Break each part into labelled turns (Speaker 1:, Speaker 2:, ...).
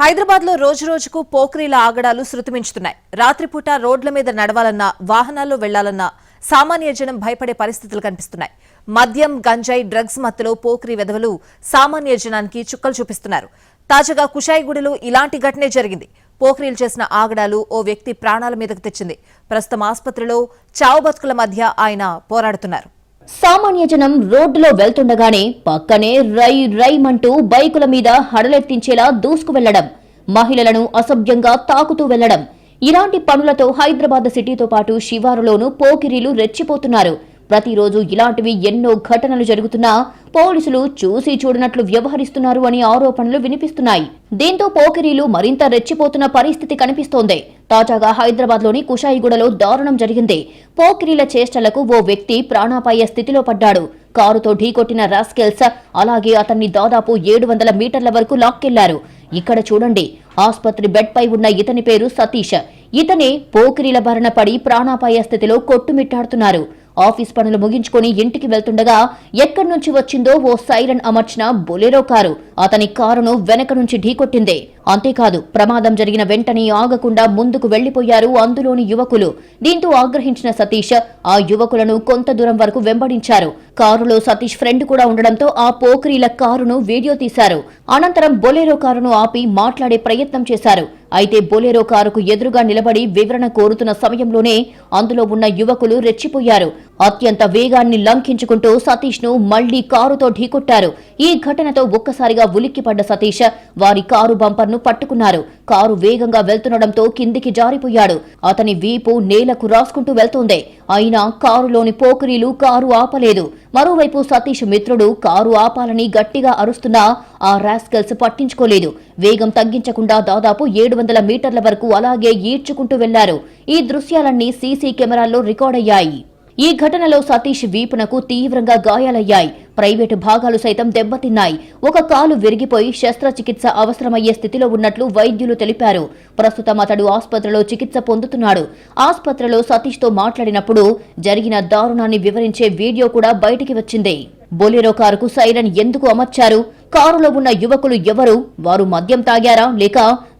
Speaker 1: హైదరాబాద్లో రోజు రోజుకు పోక్రీల ఆగడాలు శృతిమించుతున్నాయి. రాత్రిపూట రోడ్ల మీద నడవాలన్నా వాహనాల్లో వెళ్ళాలన్నా సామాన్య జనం భయపడే పరిస్థితులు కనిపిస్తున్నాయి. మద్యం గంజాయి డ్రగ్స్ మత్తులో పోక్రీ వెధవలు సామాన్య జనానికి చుక్కలు చూపిస్తున్నారు. తాజాగా కుషాయిగూడలో ఇలాంటి ఘటనే జరిగింది. పోక్రీలు చేసిన ఆగడాలు ఓ వ్యక్తి ప్రాణాల మీదకు తెచ్చింది. ప్రస్తుతం ఆసుపత్రిలో చావు బతుకుల మధ్య ఆయన పోరాడుతున్నారు.
Speaker 2: సామాన్య జనం రోడ్డులో వెళ్తుండగానే పక్కనే రై రైమంటూ బైకుల మీద హడలెత్తించేలా దూసుకు వెళ్ళడం మహిళలను అసభ్యంగా తాకుతూ వెళ్ళడం. ఇలాంటి పనులతో హైదరాబాద్ సిటీతో పాటు శివారులోనూ పోకిరీలు రెచ్చిపోతున్నారు. ప్రతిరోజు ఇలాంటివి ఎన్నో ఘటనలు జరుగుతున్నా పోలీసులు చూసి చూడనట్లు వ్యవహరిస్తున్నారు అని ఆరోపణలు వినిపిస్తున్నాయి. దీంతో పోకిరీలు మరింత రెచ్చిపోతున్న పరిస్థితి కనిపిస్తోంది. తాజాగా హైదరాబాద్లోని కుషాయిగూడలో దారుణం జరిగింది. పోకిరీల చేష్టలకు ఓ వ్యక్తి ప్రాణాపాయ స్థితిలో పడ్డాడు. కారుతో ఢీకొట్టిన రాస్కెల్స్ అలాగే అతన్ని దాదాపు ఏడు వందల మీటర్ల వరకు లాక్కెళ్ళారు. ఇక్కడ చూడండి ఆసుపత్రి బెడ్ పై ఉన్న ఇతని పేరు సతీష్. ఇతనే పోకిరీల బారిన పడి ప్రాణాపాయ స్థితిలో కొట్టుమిట్టాడుతున్నారు. ఆఫీస్ పనులు ముగించుకొని ఇంటికి వెళ్తుండగా ఎక్కడి నుంచి వచ్చిందో ఓ సైరన్ అమర్చిన బొలెరో కారు. అతని కారును వెనక నుంచి ఢీకొట్టింది. అంతేకాదు ప్రమాదం జరిగిన వెంటనే ఆగకుండా ముందుకు వెళ్ళిపోయారు అందులోని యువకులు. దీంతో ఆగ్రహించిన సతీష్ ఆ యువకులను కొంత దూరం వరకు వెంబడించారు. కారులో సతీష్ ఫ్రెండ్ కూడా ఉండడంతో ఆ పోకిరీల కారును వీడియో తీశారు. అనంతరం బొలేరో కారును ఆపి మాట్లాడే ప్రయత్నం చేశారు. అయితే బొలేరో కారుకు ఎదురుగా నిలబడి వివరణ కోరుతున్న సమయంలోనే అందులో ఉన్న యువకులు రెచ్చిపోయారు. అత్యంత వేగాన్ని లంఘించుకుంటూ సతీష్ను మళ్ళీ కారుతో ఢీకొట్టారు. ఈ ఘటనతో ఒక్కసారిగా ఉలిక్కిపడ్డ సతీష్ వారి కారు బంపర్ ను పట్టుకున్నారు. కారు వేగంగా వెళ్తుండడంతో కిందికి జారిపోయాడు. అతని వీపు నేలకు రాసుకుంటూ వెళ్తోంది. అయినా కారులోని పోకిరీలు కారు ఆపలేదు. మరోవైపు సతీష్ మిత్రుడు కారు ఆపాలని గట్టిగా అరుస్తున్నా ఆ రాస్కల్స్ పట్టించుకోలేదు. వేగం తగ్గించకుండా దాదాపు ఏడు వందల మీటర్ల వరకు అలాగే ఈడ్చుకుంటూ వెళ్ళారు. ఈ దృశ్యాలన్నీ సీసీ కెమెరాల్లో రికార్డయ్యాయి. ఈ ఘటనలో సతీష్ వీపునకు తీవ్రంగా గాయాలయ్యాయి. ప్రైవేటు భాగాలు సైతం దెబ్బతిన్నాయి. ఒక కాలు విరిగిపోయి శస్త్రచికిత్స అవసరమయ్యే స్థితిలో ఉన్నట్లు వైద్యులు తెలిపారు. ప్రస్తుతం అతడు ఆసుపత్రిలో చికిత్స పొందుతున్నాడు. ఆసుపత్రిలో సతీష్తో మాట్లాడినప్పుడు జరిగిన దారుణాన్ని వివరించే వీడియో కూడా బయటికి వచ్చింది. బొలెరో కారుకు సైరన్ ఎందుకు అమర్చారు? కారులో ఉన్న యువకులు ఎవరు? వారు మద్యం తాగారా? లేక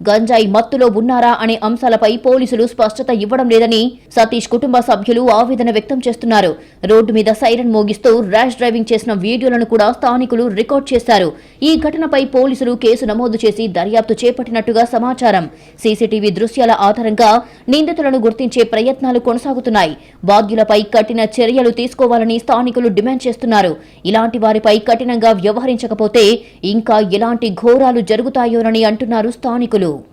Speaker 2: గంజాయి మత్తులో ఉన్నారా అనే అంశాలపై పోలీసులు స్పష్టత ఇవ్వడం లేదని సతీష్ కుటుంబ సభ్యులు ఆవేదన వ్యక్తం చేస్తున్నారు. రోడ్డు మీద సైరన్ మోగిస్తూ ర్యాష్ డ్రైవింగ్ చేసిన వీడియోలను కూడా స్థానికులు రికార్డ్ చేశారు. ఈ ఘటనపై పోలీసులు కేసు నమోదు చేసి దర్యాప్తు చేపట్టినట్టుగా సమాచారం. సీసీటీవీ దృశ్యాల ఆధారంగా నిందితులను గుర్తించే ప్రయత్నాలు కొనసాగుతున్నాయి. బాధ్యులపై కఠిన చర్యలు తీసుకోవాలని స్థానికులు డిమాండ్ చేస్తున్నారు. ఇలాంటి వారిపై కఠినంగా వ్యవహరించకపోతే ఇంకా ఎలాంటి ఘోరాలు జరుగుతాయోనని అంటున్నారు స్థానికులు.